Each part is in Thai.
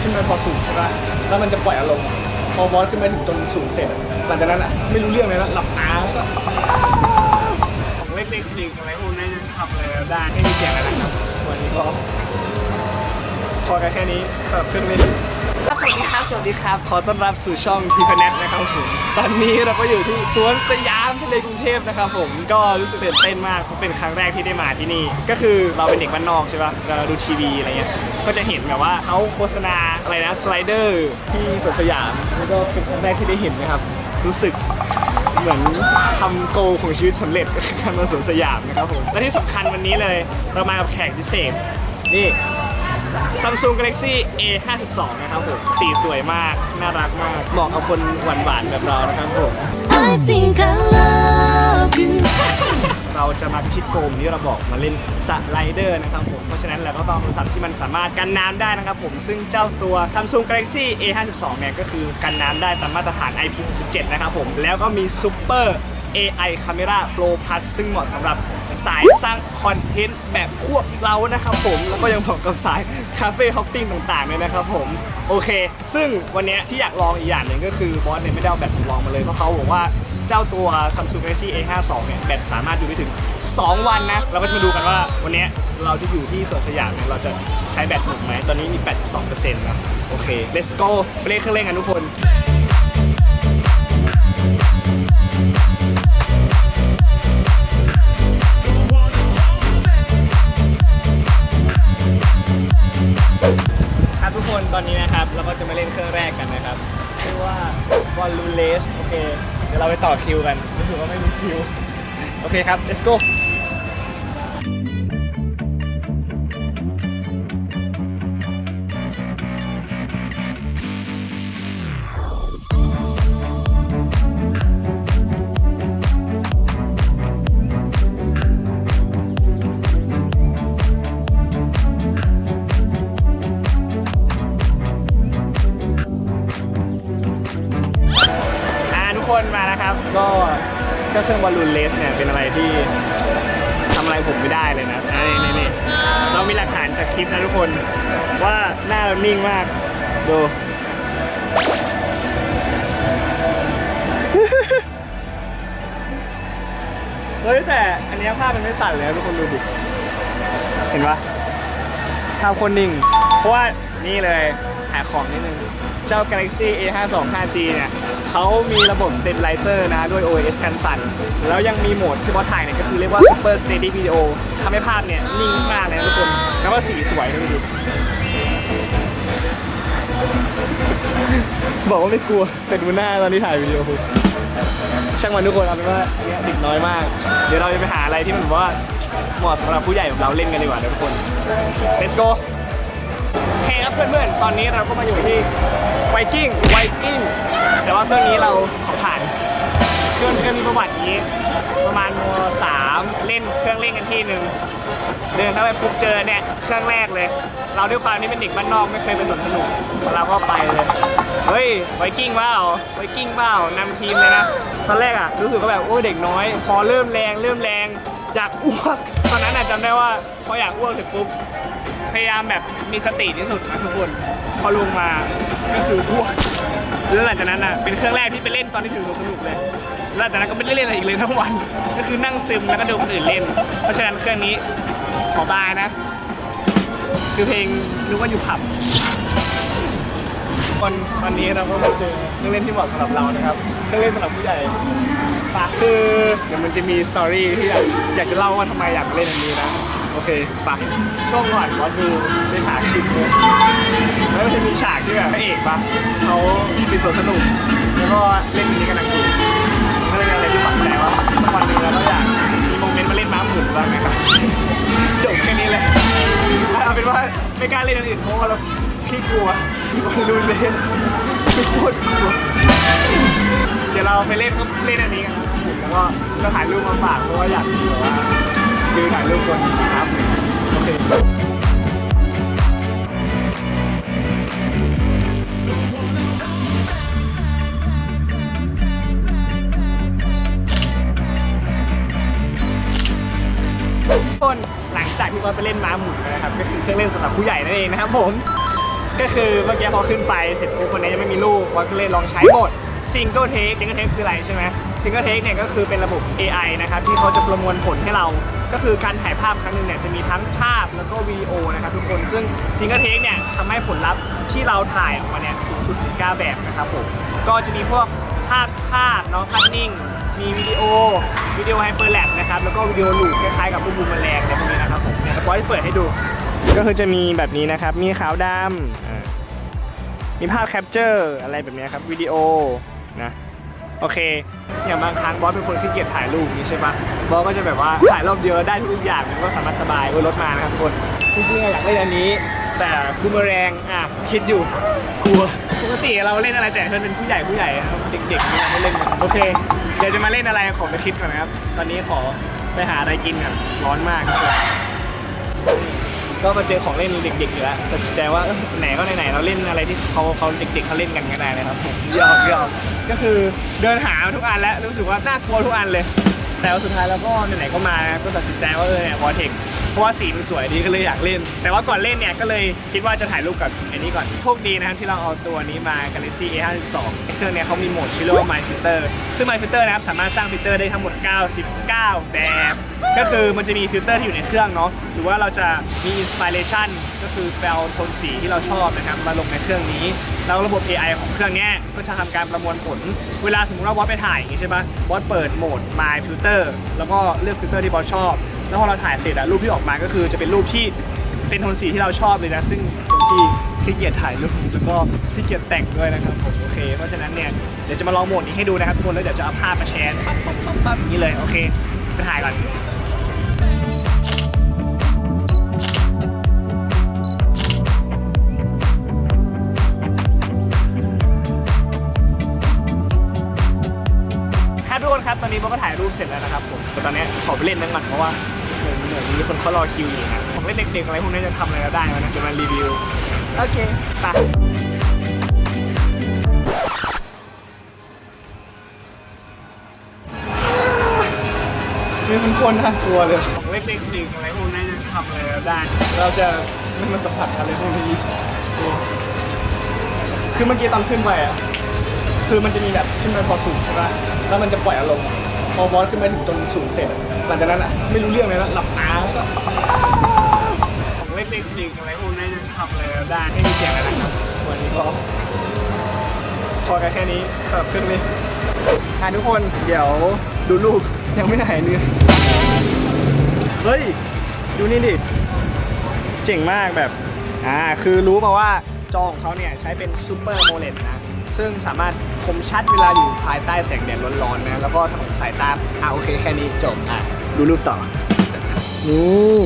ขึ้นไปพอสูงใช่ปะแล้วมันจะปล่อยอารมณ์พอบอสขึ้นไปถึงจนสูงเสร็จอะหลังจากนั้นอะไม่รู้เรื่องเลยนะหลับตาแล้วก็ของเล็กๆจริงอะไรพวกนี้ยังทำเลยได้ไม่มีเสียงอะไรนะครับวันนี้ก็พอกันแค่นี้สำหรับเครื่องเล่น สวัสดีครับ สวัสดีครับ ขอต้อนรับสู่ช่องพีพเน็ตนะครับผม ตอนนี้เราก็อยู่ที่สวนสยามทะเลกรุงเทพนะครับผม ก็รู้สึกตื่นเต้นมากเพราะเป็นครั้งแรกที่ได้มาที่นี่ ก็คือเราเป็นเด็กบ้านนอกใช่ปะเราดูทีวีอะไรเงี้ย ก็จะเห็นแบบว่าเขาโฆษณาอะไรนะสไลเดอร์ที่สวนสยาม แล้วก็เป็นครั้งแรกที่ได้เห็นนะครับ รู้สึกเหมือนทำโกของชีวิตสำเร็จการมาสวนสยามนะครับผม และที่สำคัญวันนี้เลยเรามากับแขกพิเศษ นี่ Samsung Galaxy A52 นะครับผม สีสวยมาก น่ารักมาก เหมาะกับคนหวานๆแบบเรานะครับผม I think I love you. เราจะมาพิชิตโกมที่เราบอกมาเล่นสไลเดอร์นะครับผม เพราะฉะนั้นเราก็ต้องเอาโทรศัพท์ที่มันสามารถกันน้ำได้นะครับผม ซึ่งเจ้าตัว Samsung Galaxy A52 เนี่ยก็คือกันน้ำได้ตามมาตรฐาน IP67 นะครับผม แล้วก็มี Super AI Camera Pro Plus ซึ่งเหมาะสำหรับสายสร้างคอนเทนต์แบบพวกเรานะครับผมแล้วก็ยังเหมาะกับสายคาเฟ่ฮอปปิ้งต่างๆเลยนะครับผมโอเค ซึ่งวันนี้ที่อยากลองอีกอย่างหนึ่งก็คือบอสเนี่ยไม่ได้เอาแบตสำรองมาเลยเพราะเขาบอกว่าเจ้าตัว Samsung Galaxy A52 เนี่ยแบตสามารถอยู่ได้ถึง 2 วันนะ เราก็จะมาดูกันว่าวันนี้เราจะอยู่ที่สวนสยามเนี่ยเราจะใช้แบตหมดไหม ตอนนี้มี 82%นะ โอเค let's go ไปเล่นเครื่องเล่นกันทุกคน เราไปต่อคิวกันรู้สึกว่าไม่มีคิว โอเคครับ let's go คนมาแล้วครับ ก็เจ้าเครื่องบอลลูนเลสเนี่ยเป็นอะไรที่ทำอะไรผมไม่ได้เลยนะอ่นี่นี่เรามีหลักฐานจากคลิปนะทุกคน ว่าหน้าเรานิ่งมาก ดูเฮ้ยแต่อันนี้ภาพมันไม่สั่นเลยทุกคนดูดิเห็นปะภาพคนนิ่ง เพราะว่านี่เลยหาของนิดนึง เจ้า Galaxy A52 5G เนี่ย เขามีระบบ Stabilizer นะด้วย OS กันสั่น แล้วยังมีโหมดที่บอสถ่ายเนี่ยก็คือเรียกว่า Super Steady Video ทำให้ภาพเนี่ยนิ่งมากเลยนะทุกคน แล้วก็สีสวยด้วยดูบอกว่าไม่กลัว แต่ดูหน้าตอนที่ถ่ายวิดีโอคือช่างมันทุกคนเอาเป็นว่าอันเนี้ยเด็กน้อยมาก เดี๋ยวเราจะไปหาอะไรที่มันแบบว่าเหมาะสำหรับผู้ใหญ่แบบเราเล่นกันดีกว่าทุกคน let's go โอเคครับเพื่อนๆ ตอนนี้เราก็มาอยู่ที่ไวกิ้งไวกิ้ง แต่ว่าเครื่องนี้เราขอผ่านเครื่องเครื่องมีประวัติงนี้ ประมาณมสามเล่นเครื่องเล่นกันที่หนึ่งเดินเข้าไปปุ๊บเจอเนี่ยเครื่องแรกเลย เราด้วยความที่เป็นเด็กบ้านนอกไม่เคยไปสวนสนุกเราก็ไปเลยเฮ้ยไวกิ้งเปล่าไวกิ้งเปล่านำทีมเลยนะตอนแรกอะรู้สึกว่าแบบโอ้ยเด็กน้อย พอเริ่มแรงเริ่มแรงอยากอ้วกตอนนั้นอะจำได้ว่าพออยากอ้วกเสร็จปุ๊บพยายามแบบมีสติที่สุดนะทุกคนพอลงมาก็คืออ้วก แล้วหลังจากนั้นอะเป็นเครื่องแรกที่ไปเล่นตอนที่ถึงสวนสนุกเลยแล้วหลังจากนั้นก็ไม่ได้เล่นอะไรอีกเลยทั้งวัน ก็คือนั่งซึมแล้วก็ดูคนอื่นเล่น เพราะฉะนั้นเครื่องนี้ขอบายนะ คือเพลงนึกว่าอยู่ผับวันวันนี้เราก็มาเจอเครื่องเล่นที่เหมาะสำหรับเรานะครับเครื่องเล่นสำหรับผู้ใหญ่ปะคือเดี๋ยวมันจะมีสตอรี่ที่อยากอยากจะเล่าว่าทำไมอยากมาเล่นอันนี้นะ โอเคปะช่วงก่อนว่าดูในฉากคลิปเลยแล้วมันจะมีฉากที่แบบพระเอกปะเขาไปสวนสนุก แล้วก็เล่นอันนี้กันหนังดูก็เลยเป็นอะไรที่ฝังใจว่าสักวันหนึ่งเราก็อยากมีโมเมนต์มาเล่นม้าหมุนบ้างนะครับจบแค่นี้เลยเอาเป็นว่าไม่กล้าเล่นอันอื่นเพราะว่าเราขี้กลัวบอลลูนเล่นโคตรกลัวเดี๋ยวเราไปเล่นก็เล่นอันนี้กันแล้วก็จะถ่ายรูปมาฝากเพราะว่าอยากแบบว่า คือถ่ายรูปคนครับโอเคทุกคนหลังจากที่เราไปเล่นม้าหมุนนะครับก็คือเครื่องเล่นสำหรับผู้ใหญ่นั่นเองนะครับผมก็คือเมื่อกี้พอขึ้นไปเสร็จปุ๊บวันนี้ยังไม่มีรูปบอสก็เลยลองใช้โหมด single take single take คืออะไรใช่ไหม single take เนี่ยก็คือเป็นระบบ AI นะครับที่เขาจะประมวลผลให้เรา ก็คือการถ่ายภาพครั้งหนึ่งเนี่ยจะมีทั้งภาพแล้วก็วิดีโอนะครับทุกคนซึ่ง single take เนี่ยทำให้ผลลัพธ์ที่เราถ่ายออกมาเนี่ยสูงสุดถึง 9 แบบนะครับผมก็จะมีพวกภาพภาพเนาะภาพนิ่งมีวิดีโอวิดีโอไฮเปอร์แลปนะครับแล้วก็วิดีโอลูปคล้ายๆกับรูปบูมแมลงอะไรพวกนี้นะครับผมเนี่ยบอสเปิดให้ดู ก็คือจะมีแบบนี้นะครับมีขาวดำมีภาพแคปเจอร์อะไรแบบนี้ครับวิดีโอนะ โอเค อย่างบางครั้งบอสเป็นคนขี้เกียจถ่ายรูปนี้ใช่ปะบอสก็จะแบบว่าถ่ายรอบเดียวได้ทุกอย่างมันก็สามารถสบายรถมานะครับทุกคนจริงๆอยากเล่นอันนี้ แต่บูมแรงอะคิดอยู่กลัวปกติเราเล่นอะไรแต่เธอเป็นผู้ใหญ่ผู้ใหญ่ครับเด็กๆไม่เล่นกันโอเคเดี๋ยวจะมาเล่นอะไรขอไปคิดก่อนนะครับ ตอนนี้ขอไปหาอะไรกินก่อนร้อนมากครับ ก็มาเจอของเล่นเด็กๆอยู่แล้วแต่สนใจว่าเอ้ยไหนก็ไหนๆเราเล่นอะไรที่เขาเขาเด็กๆเขาเล่นกันก็ได้นะครับผมยอกยอกก็คือเดินหาทุกอันแล้วรู้สึกว่าน่ากลัวทุกอันเลย แต่ว่าสุดท้ายแล้วก็ไหนๆก็มาก็ตัดสินใจว่าเออเนี่ยวอเทค ราะว่าสีมันสวยดีก็เลยอยากเล่น แต่ว่าก่อนเล่นเนี่ยก็เลยคิดว่าจะถ่ายรูปกับอ้นี้ก่อนโชคดีนะครับที่เราเอาตัวนี้มา Galaxy A52 เครื่องเนี้ยเขามีโหมดชื่อว่า My Filter ซึ่ง My Filter นะครับสามารถสร้างฟิลเตอร์ได้ทั้งหมด 99 แบบ ก็คือมันจะมีฟิลเตอร์ที่อยู่ในเครื่องเนาะหรือว่าเราจะมีอินสปิเรชันก็คือแปลโทนสีที่เราชอบนะครับมาลงในเครื่องนี้แล้วระบบ AI ของเครื่องนี้ก็จะทำการประมวลผล เวลาสมมติว่าบอสไปถ่ายอย่างงี้ใช่ปะบอสเปิดโหมด My Filter แล้วก็เลือกฟิลเตอร์ที่บอสชอบ แล้วพอเราถ่ายเสร็จอะรูปที่ออกมาก็คือจะเป็นรูปที่เป็นโทนสีที่เราชอบเลยนะ ซึ่งบางที่ขี้เกียจถ่ายรูปแล้วก็ขี้เกียจแต่งด้วยนะครับผมโอเค เพราะฉะนั้นเนี่ยเดี๋ยวจะมาลองโหมดนี้ให้ดูนะครับทุกคนแล้วเดี๋ยวจะเอาภาพมาแชร์ปั๊บปั๊บปั๊บปั๊บอย่างนี้เลยโอเคไปถ่ายก่อน ตอนนี้ผมก็ถ่ายรูปเสร็จแล้วนะครับผมแต่ตอนนี้ขอไปเล่นนั่งก่อนเพราะว่าเหมือนเหมือนมีคนเขารอคิวอยู่นะผมเล่นเด็กๆอะไรพวกนี้จะทำอะไรก็ได้แล้วนะจะมารีวิวโอเคไปนี่มันโคนน่ากลัวเลยของเล่นเด็กๆอะไรพวกนี้จะทำอะไรก็ได้ เราจะไม่มาสัมผัสอะไรพวกนี้คือเมื่อกี้ตอนขึ้นไปอะคือมันจะมีแบบขึ้นไปพอสูงใช่ปะ แล้วมันจะปล่อยอารมณ์อะพอบอสขึ้นไปถึงจนสูงเสร็จอะหลังจากนั้นอะไม่รู้เรื่องเลยนะหลับตาแล้วก็ของเล่นเด็กๆอะไรพวกนี้จะทำอะไรก็ได้ไม่มีเสียงอะไรนะครับวันนี้ก็พอกันแค่นี้สำหรับขึ้นนี้อะทุกคนเดี๋ยวดูลูกยังไม่หายเหนื่อยเฮ้ย ดูนี่ดิ เจ๋งมากแบบ อ่า คือรู้มาว่าจอของเขาเนี่ย ใช้เป็นซูเปอร์โมเลดนะ ซึ่งสามารถคมชัดเวลาอยู่ภายใต้แสงแดดร้อนๆนะแล้วก็ถนอมสายตาอ่าโอเคแค่นี้จบอะดูรูปต่อ นี่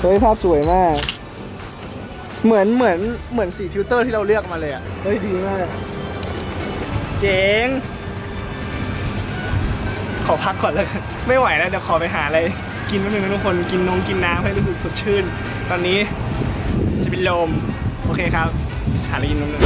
เฮ้ยภาพสวยมาก เหมือนเหมือนเหมือนสีฟิลเตอร์ที่เราเลือกมาเลยอะเฮ้ยดีมาก เจ๋ง ขอพักก่อนแล้วกันไม่ไหวแล้วเดี๋ยวขอไปหาอะไร กินแป๊บนึงนะทุกคนกินนงกินน้ำให้รู้สึกสดชื่น ตอนนี้จะเป็นลม โอเคครับหาอะไรกินนิดนึง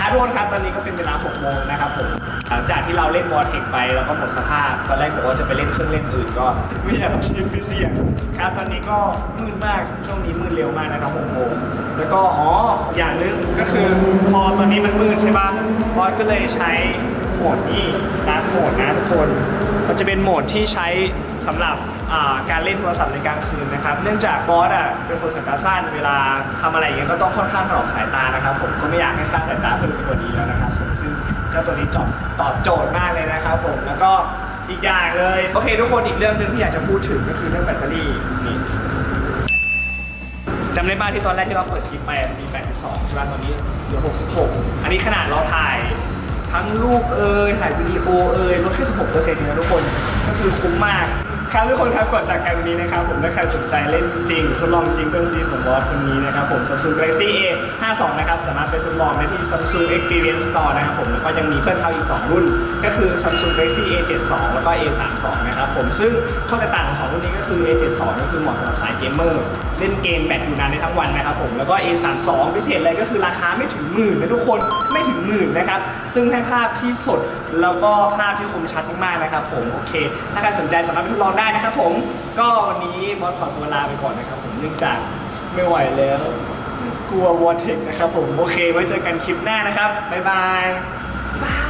ครับทุกคนครับตอนนี้ก็เป็นเวลา6โมงนะครับผมหลังจากที่เราเล่นวอร์เทคไปแล้วก็หมดสภาพ ตอนแรกบอกว่าจะไปเล่นเครื่องเล่นอื่นก็ไม่อยากมาคิดพิเศษครับตอนนี้ก็มืดมากช่วงนี้มืดเร็วมากนะครับ6โมงแล้วก็อ๋ออย่างนึงก็คือพอตอนนี้มันมืดใช่ป่ะบอสก็เลยใช้โหมดนี้ดาร์กโหมดนะทุกคน มันจะเป็นโหมดที่ใช้สำหรับ การเล่นโทรศัพท์ในกลางคืนนะครับ เนื่องจากบอสอะเป็นคนสายตาสั้นเวลาทำอะไรอย่างเงี้ยก็ต้องค่อนข้างถนอมสายตานะครับ ผมก็ไม่อยากให้ค่าสายตาเพิ่มไปกว่านี้แล้วนะครับผมซึ่งเจ้าตัวนี้ตอบตอบโจทย์มากเลยนะครับผมแล้วก็อีกอย่างเลยโอเคทุกคนอีกเรื่องหนึ่งที่อยากจะพูดถึงก็คือเรื่องแบตเตอรี่นี่จำได้บ้างที่ตอนแรกที่เราเปิดคลิปไปมันมี 82 ใช่ไหมตอนนี้เหลือ 66 อันนี้ขนาดเราถ่ายทั้งรูปเอ่ยถ่ายวิดีโอเอ่ยลดแค่ 16เปอร์เซ็นต์นะทุกคน ก็คือคุ้มมาก ครับทุกคนครับก่อนจากกันวันนี้นะครับผมถ้าใครสนใจเล่นจริงทดลองจริงเครื่องซีของบอสคนนี้นะครับผม Samsung Galaxy A 52นะครับสามารถไปทดลองได้ที่ Samsung Experience Store นะครับผมแล้วก็ยังมีเพื่อนเขาอีก 2 รุ่น ก็คือ Samsung Galaxy A 72แล้วก็ A 32นะครับผมซึ่งข้อแตกต่างของสองรุ่นนี้ก็คือ A 72ก็คือเหมาะสำหรับสายเกมเมอร์เล่นเกมแบตอยู่นานได้ทั้งวันนะครับผมแล้วก็ A 32พิเศษเลยก็คือราคาไม่ถึงหมื่นนะทุกคนไม่ถึงหมื่นนะครับซึ่งให้ภาพที่สดแล้วก็ภาพที่คมชัดมากๆนะครับผมโอเค ถ้าใครสนใจสามารถไปทดลองได้นะครับผม ก็วันนี้บอสขอตัวลาไปก่อนนะครับผมเนื่องจากไม่ไหวแล้ว กลัววอร์เทคนะครับผม โอเค ไว้เจอกันคลิปหน้านะครับ บ๊ายบายบาย